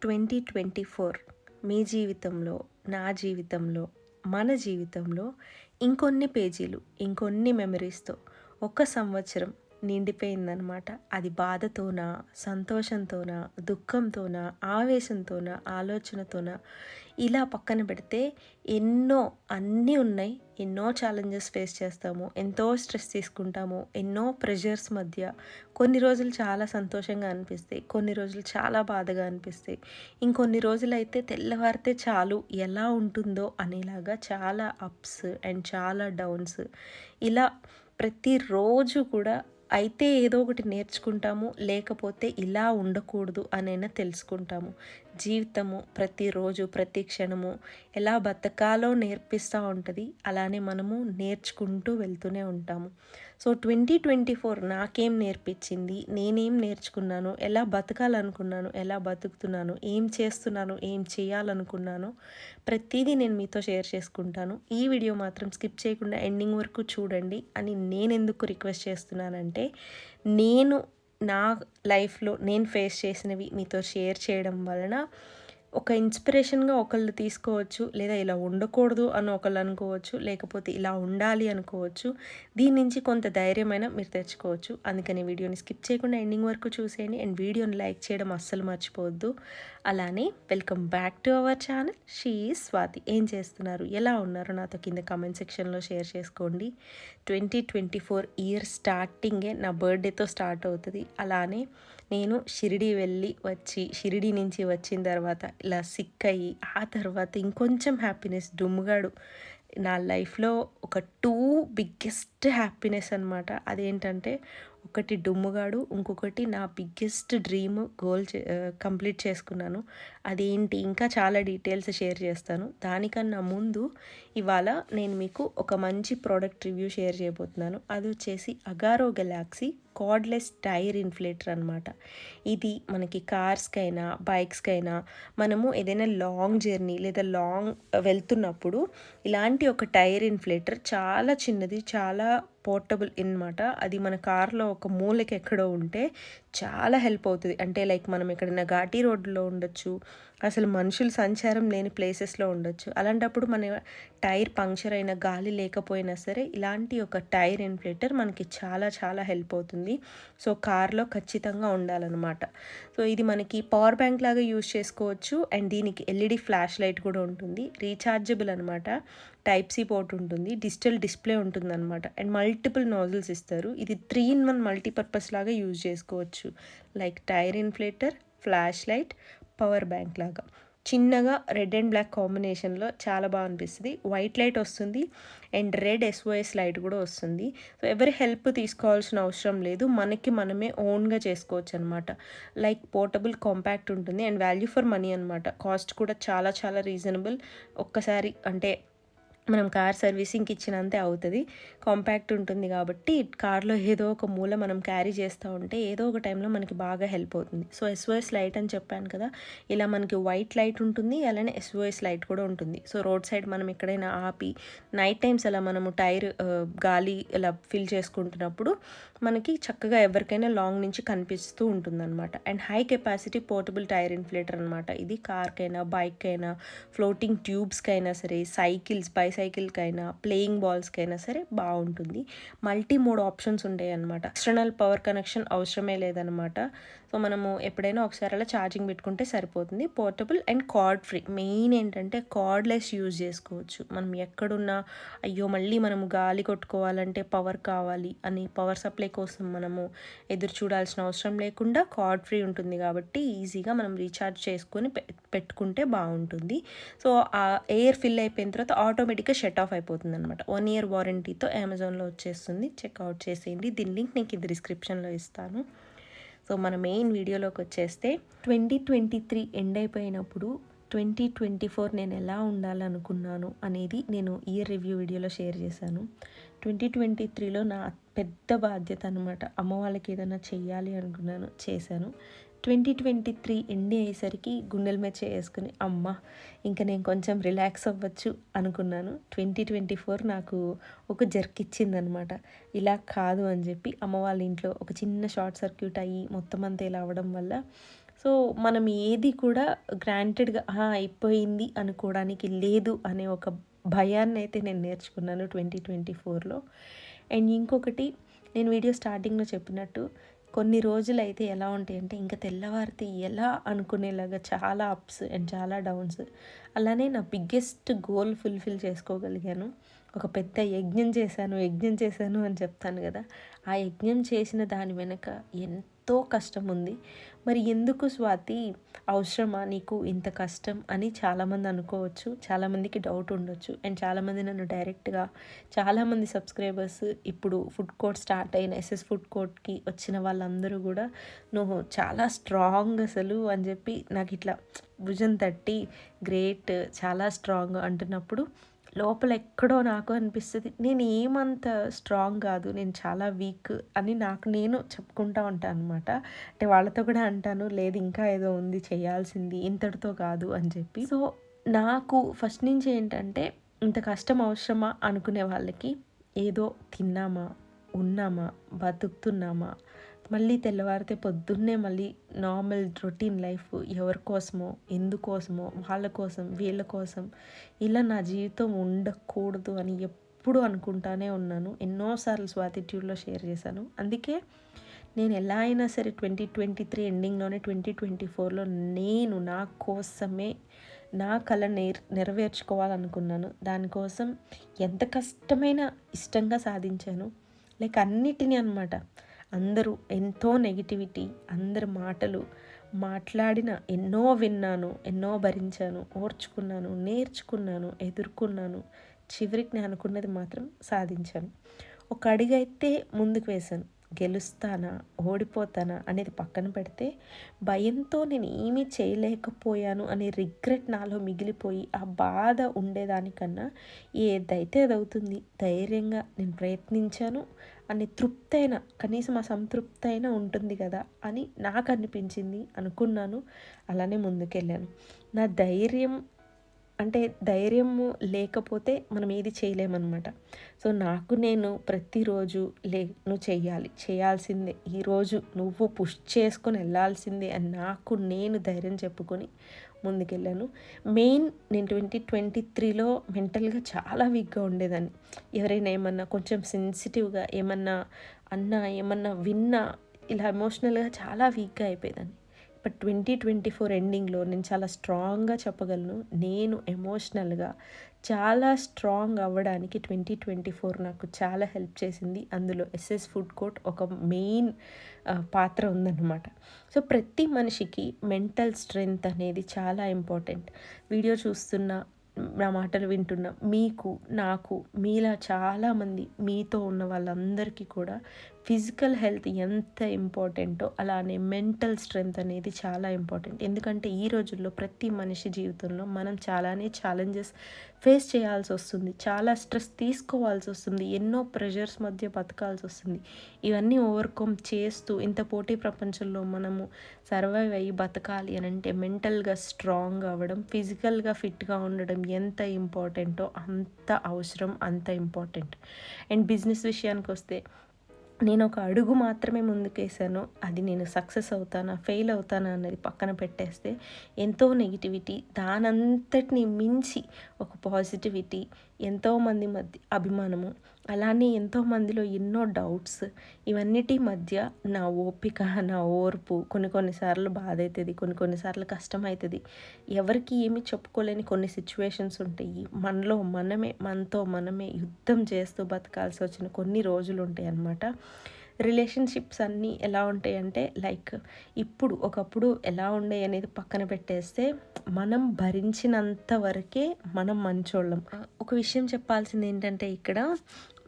Twenty twenty four మీ జీవితంలో నా జీవితంలో మన జీవితంలో ఇంకొన్ని పేజీలు ఇంకొన్ని మెమరీస్తో ఒక సంవత్సరం నిండిపోయిందనమాట అది బాధతోనా సంతోషంతోనా దుఃఖంతోనా ఆవేశంతోనా ఆలోచనతోనా? ఇలా పక్కన పెడితే ఎన్నో అన్నీ ఉన్నాయి. ఎన్నో ఛాలెంజెస్ ఫేస్ చేస్తాము. ఎంతో స్ట్రెస్ తీసుకుంటాము. ఎన్నో ప్రెషర్స్ మధ్య. కొన్ని రోజులు చాలా సంతోషంగా అనిపిస్తాయి. కొన్ని రోజులు చాలా బాధగా అనిపిస్తాయి. ఇంకొన్ని రోజులు అయితే తెల్లవారితే చాలు. ఎలా ఉంటుందో అనేలాగా చాలా అప్స్ అండ్ చాలా డౌన్స్ ఇలా ప్రతిరోజు కూడా అయితే ఏదో ఒకటి నేర్చుకుంటాము లేకపోతే ఇలా ఉండకూడదు అనైనా తెలుసుకుంటాము. జీవితము ప్రతిరోజు ప్రతి క్షణము ఎలా బతకాలో నేర్పిస్తూ ఉంటుంది అలానే మనము నేర్చుకుంటూ వెళ్తూనే ఉంటాము. సో ట్వంటీ ట్వంటీ ఫోర్ నాకేం నేర్పించింది నేనేం నేర్చుకున్నాను ఎలా బతకాలనుకున్నాను ఎలా బతుకుతున్నాను ఏం చేస్తున్నాను ఏం చేయాలనుకున్నాను ప్రతిదీ నేను మీతో షేర్ చేసుకుంటాను. ఈ వీడియో మాత్రం స్కిప్ చేయకుండా ఎండింగ్ వరకు చూడండి అని నేను ఎందుకు రిక్వెస్ట్ చేస్తున్నానంటే నేను నా లైఫ్లో నేను ఫేస్ చేసినవి మీతో షేర్ చేయడం వలన ఒక ఇన్స్పిరేషన్గా ఒకళ్ళు తీసుకోవచ్చు లేదా ఇలా ఉండకూడదు అని ఒకళ్ళు అనుకోవచ్చు లేకపోతే ఇలా ఉండాలి అనుకోవచ్చు దీని నుంచి కొంత ధైర్యమైన మీరు తెచ్చుకోవచ్చు. అందుకని వీడియోని స్కిప్ చేయకుండా ఎండింగ్ వరకు చూసేయండి. అండ్ వీడియోని లైక్ చేయడం అస్సలు మర్చిపోవద్దు. అలానే welcome back to our channel. She Swathi. ఏం చేస్తున్నారు? ఎలా ఉన్నారు? నాతో కింద కామెంట్ సెక్షన్లో షేర్ చేసుకోండి. ట్వంటీ ట్వంటీ ఫోర్ ఇయర్ స్టార్టింగే నా బర్త్డేతో స్టార్ట్ అవుతుంది. అలానే నేను షిరిడి వెళ్ళి వచ్చి షిరిడి నుంచి వచ్చిన తర్వాత ఇలా సిక్ అయ్యి ఆ తర్వాత ఇంకొంచెం హ్యాపీనెస్ దుమ్ముగాడు నా లైఫ్లో ఒక టూ బిగ్గెస్ట్ హ్యాపీనెస్ అనమాట అదేంటంటే ఒకటి డుమ్ముగాడు ఇంకొకటి నా బిగ్గెస్ట్ డ్రీమ్ గోల్ కంప్లీట్ చేసుకున్నాను. అదేంటి? ఇంకా చాలా డీటెయిల్స్ షేర్ చేస్తాను. దానికన్నా ముందు ఇవాళ నేను మీకు ఒక మంచి ప్రోడక్ట్ రివ్యూ షేర్ చేయబోతున్నాను. అది వచ్చేసి Agaro Galaxy cordless tyre inflator అనమాట ఇది మనకి కార్స్కైనా బైక్స్కైనా మనము ఏదైనా లాంగ్ జర్నీ లేదా లాంగ్ వెళ్తున్నప్పుడు ఇలాంటి ఒక టైర్ ఇన్ఫ్లేటర్ చాలా చిన్నది చాలా పోర్టబుల్ అనమాట అది మన కార్లో ఒక మూలకి ఎక్కడో ఉంటే చాలా హెల్ప్ అవుతుంది. అంటే లైక్ మనం ఎక్కడైనా ఘాటీ రోడ్లో ఉండొచ్చు అసలు మనుషులు సంచారం లేని ప్లేసెస్లో ఉండొచ్చు. అలాంటప్పుడు మన టైర్ పంక్చర్ అయిన గాలి లేకపోయినా సరే ఇలాంటి ఒక టైర్ ఇన్ఫ్లేటర్ మనకి చాలా చాలా హెల్ప్ అవుతుంది. సో కార్లో ఖచ్చితంగా ఉండాలన్నమాట. సో ఇది మనకి పవర్ బ్యాంక్ లాగా యూజ్ చేసుకోవచ్చు. అండ్ దీనికి ఎల్ఈడి ఫ్లాష్ లైట్ కూడా ఉంటుంది. రీఛార్జబుల్ అనమాట టైప్ సి పోర్ట్ ఉంటుంది డిజిటల్ డిస్ప్లే ఉంటుంది అనమాట అండ్ మల్టిపుల్ నాజిల్స్ ఇస్తారు. ఇది త్రీ ఇన్ వన్ మల్టీపర్పస్ లాగా యూజ్ చేసుకోవచ్చు. Like tyre inflator flash light power bank లాగా. చిన్నగా రెడ్ అండ్ బ్లాక్ కాంబినేషన్లో చాలా బాగా అనిపిస్తుంది. వైట్ లైట్ వస్తుంది అండ్ రెడ్ ఎస్ఓఎస్ లైట్ కూడా వస్తుంది. సో ఎవరి హెల్ప్ తీసుకోవాల్సిన అవసరం లేదు. మనకి మనమే ఓన్గా చేసుకోవచ్చు అనమాట లైక్ పోర్టబుల్ కాంపాక్ట్ ఉంటుంది. అండ్ వాల్యూ ఫర్ మనీ అనమాట కాస్ట్ కూడా చాలా చాలా రీజనబుల్ ఒక్కసారి అంటే మనం కార్ సర్వీసింగ్కి ఇచ్చినంతే అవుతుంది. కాంపాక్ట్ ఉంటుంది కాబట్టి కార్లో ఏదో ఒక మూల మనం క్యారీ చేస్తూ ఉంటే ఏదో ఒక టైంలో మనకి బాగా హెల్ప్ అవుతుంది. సో ఎస్ఓఎస్ లైట్ అని చెప్పాను కదా ఇలా మనకి వైట్ లైట్ ఉంటుంది అలానే ఎస్ఓఎస్ లైట్ కూడా ఉంటుంది. సో రోడ్ సైడ్ మనం ఎక్కడైనా ఆపి నైట్ టైమ్స్ అలా మనము టైర్ గాలి ఇలా ఫిల్ చేసుకుంటున్నప్పుడు మనకి చక్కగా ఎవరికైనా లాంగ్ నుంచి కనిపిస్తూ ఉంటుందన్నమాట. And high capacity portable tyre inflator అనమాట ఇది కార్కైనా బైక్ అయినా ఫ్లోటింగ్ ట్యూబ్స్కైనా సరే సైకిల్స్ బై సైకిల్కైనా ప్లేయింగ్ బాల్స్కైనా సరే బాగుంటుంది మల్టీ మోడ్ ఆప్షన్స్ ఉంటాయి అనమాట ఎక్స్టర్నల్ పవర్ కనెక్షన్ అవసరమే లేదనమాట సో మనము ఎప్పుడైనా ఒకసారి అలా ఛార్జింగ్ పెట్టుకుంటే సరిపోతుంది. Portable and cord free main ఏంటంటే కార్డ్లెస్ యూజ్ చేసుకోవచ్చు. మనం ఎక్కడున్నా అయ్యో మళ్ళీ మనము గాలి కొట్టుకోవాలంటే పవర్ కావాలి అని పవర్ సప్లై కోసం మనము ఎదురు చూడాల్సిన అవసరం లేకుండా కార్డ్ ఫ్రీ ఉంటుంది కాబట్టి ఈజీగా మనం రీఛార్జ్ చేసుకొని పెట్టుకుంటే బాగుంటుంది. సో ఆ ఎయిర్ ఫిల్ అయిపోయిన తర్వాత ఆటోమేటిక్గా షట్ ఆఫ్ అయిపోతుంది అనమాట వన్ ఇయర్ వారంటీతో అమెజాన్లో వచ్చేస్తుంది. చెక్అవుట్ చేసేయండి. దీని లింక్ నేను ఇది డిస్క్రిప్షన్లో ఇస్తాను. సో మన మెయిన్ వీడియోలోకి వచ్చేస్తే ట్వంటీ ట్వంటీ త్రీ ఎండ్ అయిపోయినప్పుడు ట్వంటీ ట్వంటీ ఫోర్ నేను ఎలా ఉండాలనుకున్నాను అనేది నేను ఇయర్ రివ్యూ వీడియోలో షేర్ చేశాను. ట్వంటీ ట్వంటీ త్రీలో నా పెద్ద బాధ్యత అనమాట అమ్మ వాళ్ళకి ఏదైనా చెయ్యాలి అనుకున్నాను చేశాను. ట్వంటీ ట్వంటీ త్రీ ఎండి అయ్యేసరికి గుండెల మీద చేసుకుని అమ్మ ఇంకా నేను కొంచెం రిలాక్స్ అవ్వచ్చు అనుకున్నాను. ట్వంటీ ట్వంటీ ఫోర్ నాకు ఒక జర్క్ ఇచ్చిందనమాట. ఇలా కాదు అని చెప్పి అమ్మ వాళ్ళ ఇంట్లో ఒక చిన్న షార్ట్ సర్క్యూట్ అయ్యి మొత్తం అంతా ఇలా అవ్వడం వల్ల సో మనం ఏది కూడా గ్రాంటెడ్గా అయిపోయింది అనుకోవడానికి లేదు అనే ఒక భయాన్ని అయితే నేను నేర్చుకున్నాను ట్వంటీ ట్వంటీ ఫోర్లో. అండ్ ఇంకొకటి నేను వీడియో స్టార్టింగ్లో చెప్పినట్టు కొన్ని రోజులు అయితే ఎలా ఉంటాయంటే ఇంకా తెల్లవారితే ఎలా అనుకునేలాగా చాలా అప్స్ అండ్ చాలా డౌన్స్ అలానే నా బిగ్గెస్ట్ గోల్ ఫుల్ఫిల్ చేసుకోగలిగాను. ఒక పెద్ద యజ్ఞం చేశాను యజ్ఞం చేశాను అని చెప్తాను కదా. ఆ యజ్ఞం చేసిన దాని వెనక ఎంతో కష్టం ఉంది మరి ఎందుకు స్వాతి అవసరమా నీకు ఇంత కష్టం అని చాలామంది అనుకోవచ్చు చాలామందికి డౌట్ ఉండొచ్చు. అండ్ చాలామంది నన్ను డైరెక్ట్గా చాలామంది సబ్స్క్రైబర్స్ ఇప్పుడు ఫుడ్ కోర్ట్ స్టార్ట్ అయిన ఎస్ఎస్ ఫుడ్ కోర్ట్కి వచ్చిన వాళ్ళందరూ కూడా నువ్వు చాలా స్ట్రాంగ్ అసలు అని చెప్పి నాకు ఇట్లా భుజం తట్టి గ్రేట్ చాలా స్ట్రాంగ్ అంటున్నప్పుడు లోపల ఎక్కడో నాకు అనిపిస్తుంది నేను ఏమంత స్ట్రాంగ్ కాదు నేను చాలా వీక్ అని నాకు నేను చెప్పుకుంటా ఉంటాను అనమాట అంటే వాళ్ళతో కూడా అంటాను లేదు ఇంకా ఏదో ఉంది చేయాల్సింది ఇంతటితో కాదు అని చెప్పి. సో నాకు ఫస్ట్ నుంచి ఏంటంటే ఇంత కష్టం అవసరమా అనుకునే వాళ్ళకి ఏదో తిన్నామా ఉన్నామా బతుకుతున్నామా మళ్ళీ తెల్లవారితే పొద్దున్నే మళ్ళీ నార్మల్ రొటీన్ లైఫ్ ఎవరి కోసమో ఎందుకోసమో వాళ్ళ కోసం వీళ్ళ కోసం ఇలా నా జీవితం ఉండకూడదు అని ఎప్పుడు అనుకుంటానే ఉన్నాను. ఎన్నోసార్లు స్వాతిట్యూడ్లో షేర్ చేశాను. అందుకే నేను ఎలా అయినా సరే ట్వంటీ ట్వంటీ త్రీ ఎండింగ్లోనే ట్వంటీ ట్వంటీ ఫోర్లో నేను నా కోసమే నా కళ నెర్ నెరవేర్చుకోవాలనుకున్నాను. దానికోసం ఎంత కష్టమైన ఇష్టంగా సాధించాను. లైక్ అన్నిటినీ అనమాట అందరూ ఎంతో నెగిటివిటీ అందరి మాటలు మాట్లాడిన ఎన్నో విన్నాను ఎన్నో భరించాను ఓర్చుకున్నాను నేర్చుకున్నాను ఎదుర్కొన్నాను చివరికి నేను అనుకున్నది మాత్రం సాధించాను. ఒక అడిగైతే ముందుకు వేశాను. గెలుస్తానా ఓడిపోతానా అనేది పక్కన పెడితే భయంతో నేను ఏమీ చేయలేకపోయాను అనే రిగ్రెట్ నాలో మిగిలిపోయి ఆ బాధ ఉండేదానికన్నా ఏదైతే అది అవుతుంది ధైర్యంగా నేను ప్రయత్నించాను అనే తృప్తైన కనీసం ఆ సంతృప్తి అయినా ఉంటుంది కదా అని నాకు అనిపించింది అనుకున్నాను. అలానే ముందుకెళ్ళాను. నా ధైర్యం అంటే ధైర్యము లేకపోతే మనం ఏది చేయలేమన్నమాట. సో నాకు నేను ప్రతిరోజు లే నువ్వు చేయాలి చేయాల్సిందే. ఈరోజు నువ్వు పుష్ చేసుకొని వెళ్ళాల్సిందే అని నాకు నేను ధైర్యం చెప్పుకొని ముందుకెళ్ళాను. మెయిన్ నేను ట్వంటీ ట్వంటీ త్రీలో మెంటల్గా చాలా వీక్గా ఉండేదాన్ని. ఎవరైనా ఏమన్నా కొంచెం సెన్సిటివ్గా ఏమన్నా అన్నా ఏమన్నా విన్నా ఇలా ఎమోషనల్గా చాలా వీక్గా అయిపోయేదాన్ని. బట్ ట్వంటీ ట్వంటీ ఫోర్ ఎండింగ్లో నేను చాలా స్ట్రాంగ్గా చెప్పగలను. నేను ఎమోషనల్గా చాలా స్ట్రాంగ్ అవ్వడానికి ట్వంటీ ట్వంటీ ఫోర్ నాకు చాలా హెల్ప్ చేసింది. అందులో ఎస్ఎస్ ఫుడ్ కోర్ట్ ఒక మెయిన్ పాత్ర ఉందన్నమాట. సో ప్రతి మనిషికి మెంటల్ స్ట్రెంగ్త్ అనేది చాలా ఇంపార్టెంట్. వీడియో చూస్తున్న నా మాటలు వింటున్న మీకు నాకు మీలా చాలామంది మీతో ఉన్న వాళ్ళందరికీ కూడా ఫిజికల్ హెల్త్ ఎంత ఇంపార్టెంటో అలానే మెంటల్ స్ట్రెంగ్త్ అనేది చాలా ఇంపార్టెంట్. ఎందుకంటే ఈ రోజుల్లో ప్రతి మనిషి జీవితంలో మనం చాలానే ఛాలెంజెస్ ఫేస్ చేయాల్సి వస్తుంది. చాలా స్ట్రెస్ తీసుకోవాల్సి వస్తుంది. ఎన్నో ప్రెషర్స్ మధ్య బతకాల్సి వస్తుంది. ఇవన్నీ ఓవర్కమ్ చేస్తూ ఇంత పోటీ ప్రపంచంలో మనము సర్వైవ్ అయ్యి బతకాలి అని అంటే మెంటల్గా స్ట్రాంగ్ అవ్వడం ఫిజికల్గా ఫిట్గా ఉండడం ఎంత ఇంపార్టెంటో అంత అవసరం అంత ఇంపార్టెంట్. అండ్ బిజినెస్ విషయానికి వస్తే నేను ఒక అడుగు మాత్రమే ముందుకేసాను. అది నేను సక్సెస్ అవుతానా ఫెయిల్ అవుతానా అన్నది పక్కన పెట్టేస్తే ఎంతో నెగిటివిటీ దానంతటిని మించి ఒక పాజిటివిటీ ఎంతోమంది మధ్య అభిమానము అలానే ఎంతోమందిలో ఎన్నో డౌట్స్. ఇవన్నిటి మధ్య నా ఓపిక నా ఓర్పు కొన్ని కొన్నిసార్లు బాధ అవుతుంది కొన్ని కొన్నిసార్లు కష్టం అవుతుంది ఎవరికి ఏమి చెప్పుకోలేని కొన్ని సిచ్యువేషన్స్ ఉంటాయి. మనలో మనమే మనతో మనమే యుద్ధం చేస్తూ బతకాల్సి వచ్చిన కొన్ని రోజులు ఉంటాయి అన్నమాట రిలేషన్షిప్స్ అన్నీ ఎలా ఉంటాయి అంటే లైక్ ఇప్పుడు ఒకప్పుడు ఎలా ఉండే అనేది పక్కన పెట్టేస్తే మనం భరించినంత వరకే మనం మంచోళ్ళం. ఒక విషయం చెప్పాల్సింది ఏంటంటే ఇక్కడ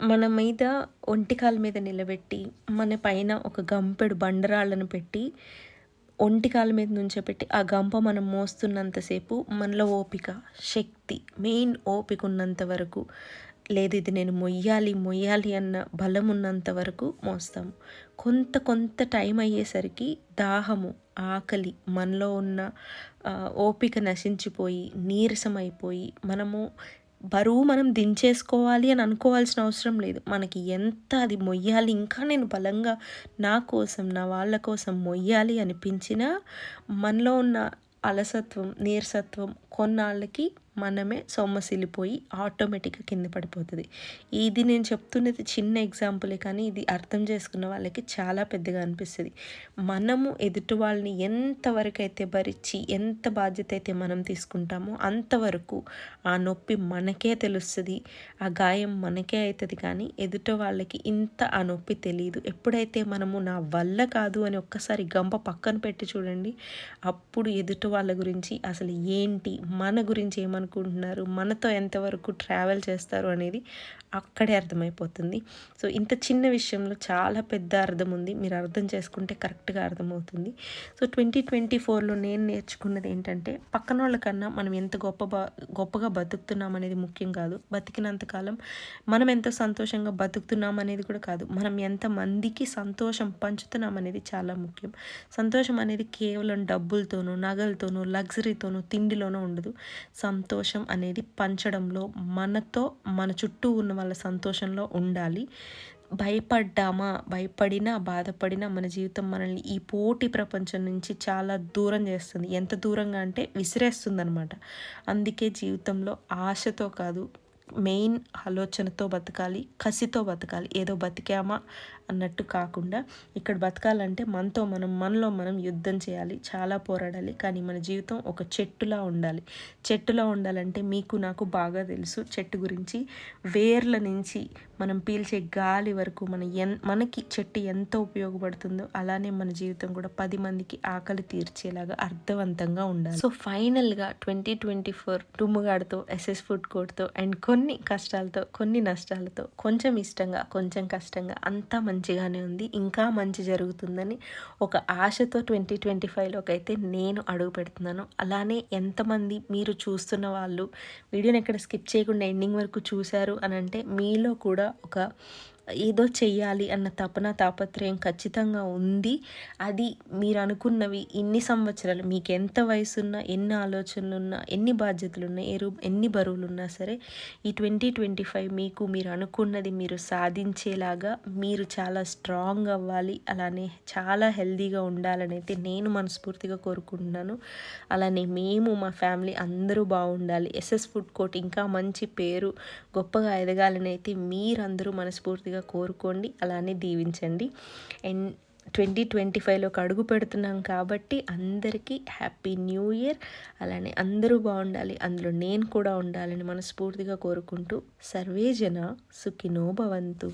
మన మీద ఒంటికాల మీద నిలబెట్టి మన పైన ఒక గంపెడు బండరాళ్ళను పెట్టి ఒంటికాల మీద నుంచో పెట్టి ఆ గంప మనం మోస్తున్నంతసేపు మనలో ఓపిక శక్తి మెయిన్ ఓపిక ఉన్నంత వరకు లేదు ఇది నేను మొయ్యాలి మొయ్యాలి అన్న బలం ఉన్నంత వరకు మోస్తాము కొంత కొంత టైం అయ్యేసరికి దాహము ఆకలి మనలో ఉన్న ఓపిక నశించిపోయి నీరసం అయిపోయి మనము బరువు మనం దించేసుకోవాలి అని అనుకోవాల్సిన అవసరం లేదు. మనకి ఎంత అది మొయ్యాలి ఇంకా నేను బలంగా నా కోసం నా వాళ్ళ కోసం మొయ్యాలి అనిపించినా మనలో ఉన్న అలసత్వం నీరసత్వం కొన్నాళ్ళకి మనమే సొమ్మసిల్లిపోయి ఆటోమేటిక్గా కింద పడిపోతుంది. ఇది నేను చెప్తున్నది చిన్న ఎగ్జాంపులే కానీ ఇది అర్థం చేసుకున్న వాళ్ళకి చాలా పెద్దగా అనిపిస్తుంది. మనము ఎదుటి వాళ్ళని ఎంతవరకు అయితే భరించి ఎంత బాధ్యత అయితే మనం తీసుకుంటామో అంతవరకు ఆ నొప్పి మనకే తెలుస్తుంది ఆ గాయం మనకే అవుతుంది కానీ ఎదుటి వాళ్ళకి ఇంత ఆ నొప్పి తెలియదు ఎప్పుడైతే మనము నా వల్ల కాదు అని ఒక్కసారి గంప పక్కన పెట్టి చూడండి అప్పుడు ఎదుటి వాళ్ళ గురించి అసలు ఏంటి మన గురించి అనుకుంటున్నారు మనతో ఎంతవరకు ట్రావెల్ చేస్తారు అనేది అక్కడే అర్థమైపోతుంది. సో ఇంత చిన్న విషయంలో చాలా పెద్ద అర్థం ఉంది మీరు అర్థం చేసుకుంటే కరెక్ట్గా అర్థమవుతుంది. సో ట్వంటీ ట్వంటీ ఫోర్లో నేను నేర్చుకున్నది ఏంటంటే పక్కన వాళ్ళకన్నా మనం ఎంత గొప్ప గొప్పగా బతుకుతున్నాం అనేది ముఖ్యం కాదు. బతికినంతకాలం మనం ఎంత సంతోషంగా బతుకుతున్నాం అనేది కూడా కాదు. మనం ఎంతమందికి సంతోషం పంచుతున్నాం అనేది చాలా ముఖ్యం. సంతోషం అనేది కేవలం డబ్బులతోనూ నగలతోనూ లగ్జరీతోనూ తిండిలోనూ ఉండదు. సంతోషం అనేది పంచడంలో మనతో మన చుట్టూ ఉన్న వాళ్ళ సంతోషంలో ఉండాలి. భయపడ్డామా భయపడినా బాధపడినా మన జీవితం మనల్ని ఈ పోటీ ప్రపంచం నుంచి చాలా దూరం చేస్తుంది. ఎంత దూరంగా అంటే విసిరేస్తుంది అనమాట అందుకే జీవితంలో ఆశతో కాదు మెయిన్ ఆలోచనతో బతకాలి కసితో బతకాలి ఏదో బతికామా అన్నట్టు కాకుండా ఇక్కడ బతకాలంటే మనతో మనం మనలో మనం యుద్ధం చేయాలి చాలా పోరాడాలి కానీ మన జీవితం ఒక చెట్టులా ఉండాలి. చెట్టులా ఉండాలంటే మీకు నాకు బాగా తెలుసు చెట్టు గురించి వేర్ల నుంచి మనం పీల్చే గాలి వరకు మన ఎన్ మనకి చెట్టు ఎంత ఉపయోగపడుతుందో అలానే మన జీవితం కూడా పది మందికి ఆకలి తీర్చేలాగా అర్థవంతంగా ఉండాలి. సో ఫైనల్గా ట్వంటీ ట్వంటీ ఫోర్ టుమ్ముగాడితో ఎస్ఎస్ ఫుడ్ కోర్ట్తో అండ్ కొన్ని కష్టాలతో కొన్ని నష్టాలతో కొంచెం ఇష్టంగా కొంచెం కష్టంగా అంతా మంచిగానే ఉంది. ఇంకా మంచి జరుగుతుందని ఒక ఆశతో ట్వంటీ ట్వంటీ ఫైవ్లోకి అయితే నేను అడుగు పెడుతున్నాను. అలానే ఎంతమంది మీరు చూస్తున్న వాళ్ళు వీడియోని ఎక్కడ స్కిప్ చేయకుండా ఎండింగ్ వరకు చూశారు అని అంటే మీలో కూడా ఒక ఏదో చెయ్యాలి అన్న తపన తాపత్రయం ఖచ్చితంగా ఉంది. అది మీరు అనుకున్నవి ఇన్ని సంవత్సరాలు మీకు ఎంత వయసున్నా ఎన్ని ఆలోచనలు ఉన్నా ఎన్ని బాధ్యతలు ఉన్నా ఏ ఎన్ని బరువులు ఉన్నా సరే ఈ ట్వంటీ ట్వంటీ ఫైవ్ మీకు మీరు అనుకున్నది మీరు సాధించేలాగా మీరు చాలా స్ట్రాంగ్ అవ్వాలి. అలానే చాలా హెల్దీగా ఉండాలని అయితే నేను మనస్ఫూర్తిగా కోరుకుంటున్నాను. అలానే మేము మా ఫ్యామిలీ అందరూ బాగుండాలి. ఎస్ఎస్ ఫుడ్ కోర్ట్ ఇంకా మంచి పేరు గొప్పగా ఎదగాలని అయితే మీరందరూ మనస్ఫూర్తిగా మనస్ఫూర్తిగా కోరుకోండి అలానే దీవించండి. అండ్ ట్వంటీ ట్వంటీ ఫైవ్లోకి అడుగు పెడుతున్నాం కాబట్టి అందరికీ హ్యాపీ న్యూ ఇయర్. అలానే అందరూ బాగుండాలి అందులో నేను కూడా ఉండాలని మనస్ఫూర్తిగా కోరుకుంటూ సర్వేజన సుఖినో భవంతు.